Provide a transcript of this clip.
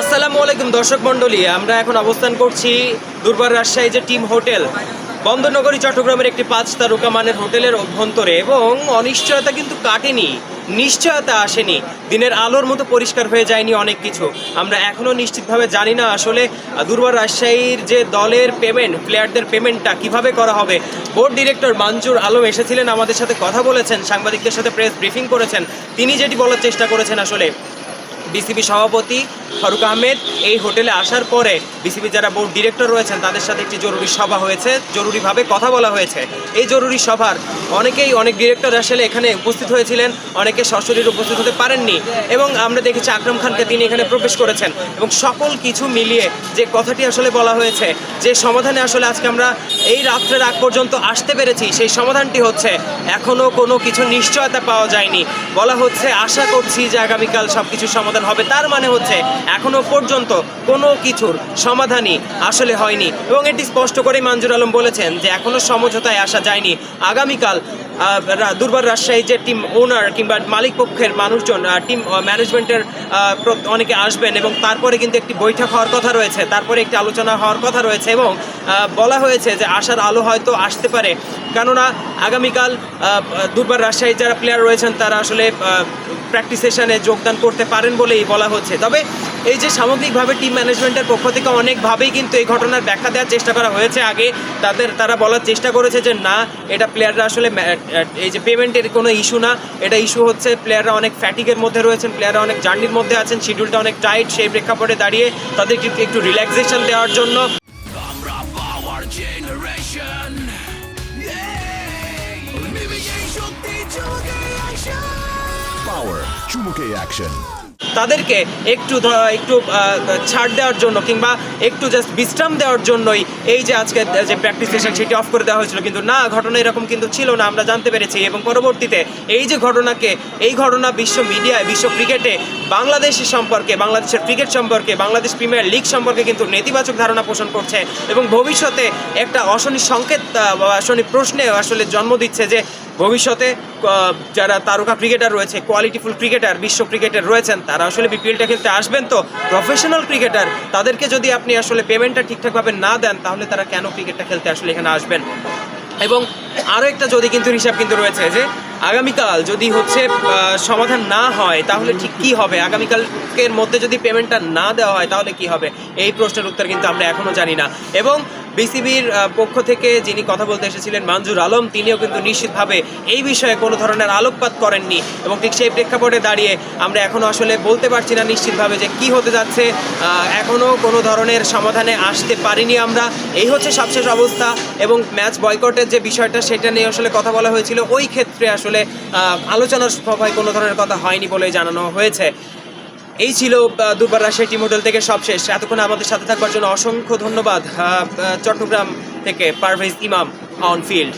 আসসালামু আলাইকুম দর্শক মণ্ডলী, আমরা এখন অবস্থান করছি দুর্বার রাজশাহী যে টিম হোটেল, বন্দরনগরী, চট্টগ্রামের একটি পাঁচ তারকা মানের হোটেলের অভ্যন্তরে এবং অনিশ্চয়তা কিন্তু কাটেনি, নিশ্চয়তা আসেনি, দিনের আলোর মতো পরিষ্কার হয়ে যায়নি অনেক কিছু। আমরা এখনও নিশ্চিতভাবে জানি না আসলে দুর্বার রাজশাহীর যে দলের পেমেন্ট প্লেয়ারদের পেমেন্টটা কীভাবে করা হবে। বোর্ড ডিরেক্টর মানজুর আলম এসেছিলেন, আমাদের সাথে কথা বলেছেন, সাংবাদিকদের সাথে প্রেস ব্রিফিং করেছেন। তিনি যেটি বলার চেষ্টা করেছেন আসলে বিসিবি সভাপতি ফারুক আহমেদ, এই হোটেলে আসার পরে বিসিবি যারা বোর্ড ডিরেক্টর রয়েছেন, তাদের সাথে একটি জরুরি সভা হয়েছে। জরুরিভাবে কথা বলা হয়েছে। এই জরুরি সভার অনেকেই অনেক ডিরেক্টর আসলে এখানে উপস্থিত হয়েছিলেন, অনেকে সশরীর উপস্থিত হতে পারেননি এবং আমরা দেখেছি আকরাম খানকে তিনি এখানে প্রবেশ করেছেন এবং সকল কিছু মিলিয়ে যে কথাটি আসলে বলা হয়েছে, যে সমাধানে আসলে আজকে আমরা এই রাত্রের আগ পর্যন্ত আসতে পেরেছি, সেই সমাধানটি হচ্ছে এখনও কোনো কিছু নিশ্চয়তা পাওয়া যায়নি। বলা হচ্ছে, আশা করছি যে আগামীকাল সব কিছু সমাধান হবে। তার মানে হচ্ছে এখনও পর্যন্ত কোনো কিছুর সমাধানই আসলে হয়নি। এবং এটি স্পষ্ট করে মঞ্জুর আলম বলেছেন যে এখনও সমঝোতায় আসা যায়নি। আগামীকাল দুর্বার রাজশাহী যে টিম ওনার কিংবা মালিক পক্ষের মানুষজন টিম ম্যানেজমেন্টের অনেকে আসবেন এবং তারপরে কিন্তু একটি বৈঠক হওয়ার কথা রয়েছে। তারপরে একটি আলোচনা হওয়ার কথা রয়েছে এবং বলা হয়েছে যে আসার আলো হয়তো আসতে পারে। কেননা আগামীকাল দুর্বার রাজশাহীর যারা প্লেয়ার রয়েছেন, তারা আসলে প্র্যাকটিস সেশনে যোগদান করতে পারেন বলেই বলা হচ্ছে। তবে এই যে সামগ্রিকভাবে টিম ম্যানেজমেন্টের পক্ষ থেকে অনেকভাবেই কিন্তু এই ঘটনার ব্যাখ্যা দেওয়ার চেষ্টা করা হয়েছে। আগে তাদের, তারা বলার চেষ্টা করেছে যে, না, এটা প্লেয়াররা আসলে এই যে পেমেন্টের কোনো ইস্যু না। এটা ইস্যু হচ্ছে প্লেয়াররা অনেক ফ্যাটিকের মধ্যে রয়েছেন প্লেয়াররা অনেক জার্নির মধ্যে আছেন শিডিউলটা অনেক টাইট সেই প্রেক্ষাপটে দাঁড়িয়ে তাদেরকে একটু রিল্যাক্সেশন দেওয়ার জন্য Power. চুমুকে অ্যাকশন তাদেরকে একটু একটু ছাড় দেওয়ার জন্য কিংবা একটু জাস্ট বিশ্রাম দেওয়ার জন্যই এই যে আজকে, যে প্র্যাকটিস সেশন সেটি অফ করে দেওয়া হয়েছিল। কিন্তু না, ঘটনা এরকম কিন্তু ছিল না, আমরা জানতে পেরেছি। এবং পরবর্তীতে এই যে ঘটনাকে, এই ঘটনা বিশ্ব মিডিয়ায় বিশ্ব ক্রিকেটে বাংলাদেশ সম্পর্কে, বাংলাদেশের ক্রিকেট সম্পর্কে, বাংলাদেশ প্রিমিয়ার লিগ সম্পর্কে কিন্তু নেতিবাচক ধারণা পোষণ করছে এবং ভবিষ্যতে একটা অশনি সংকেত অশনি প্রশ্নে আসলে জন্ম দিচ্ছে যে ভবিষ্যতে যারা তারকা ক্রিকেটার রয়েছে কোয়ালিটিফুল ক্রিকেটার বিশ্ব ক্রিকেটার রয়েছেন, তারা আসলে বিপিএলটা খেলতে আসবেন তো? প্রফেশনাল ক্রিকেটার তাদেরকে যদি আপনি আসলে পেমেন্টটা ঠিকঠাকভাবে না দেন, তাহলে তারা কেন ক্রিকেটটা খেলতে আসলে এখানে আসবেন? এবং আরও একটা যদি কিন্তু হিসাব কিন্তু রয়েছে যে, আগামীকাল যদি হচ্ছে সমাধান না হয়, তাহলে ঠিক কি হবে? আগামীকালকের মধ্যে যদি পেমেন্টটা না দেওয়া হয়, তাহলে কি হবে? এই প্রশ্নের উত্তর কিন্তু আমরা এখনও জানি না। এবং বিসিবির পক্ষ থেকে যিনি কথা বলতে এসেছিলেন মঞ্জুর আলম, তিনিও কিন্তু নিশ্চিতভাবে এই বিষয়ে কোনো ধরনের আলোকপাত করেননি এবং ঠিক সেই প্রেক্ষাপটে দাঁড়িয়ে আমরা এখনও আসলে বলতে পারছি না নিশ্চিতভাবে যে কি হতে যাচ্ছে। এখনও কোনো ধরনের সমাধানে আসতে পারিনি আমরা। এই হচ্ছে সবশেষ অবস্থা এবং ম্যাচ বয়কটের যে বিষয়টা, সেটা নিয়ে আসলে কথা বলা হয়েছিল। ওই ক্ষেত্রে আসলে আলোচনার সভায় কোনো ধরনের কথা হয়নি বলে জানানো হয়েছে। এই ছিল দুর্বার রাজশাহী টিম হোটেল থেকে সবশেষ এতক্ষণ আমাদের সাথে থাকবার জন্য অসংখ্য ধন্যবাদ চট্টগ্রাম থেকে পারভেজ ইমাম অন ফিল্ড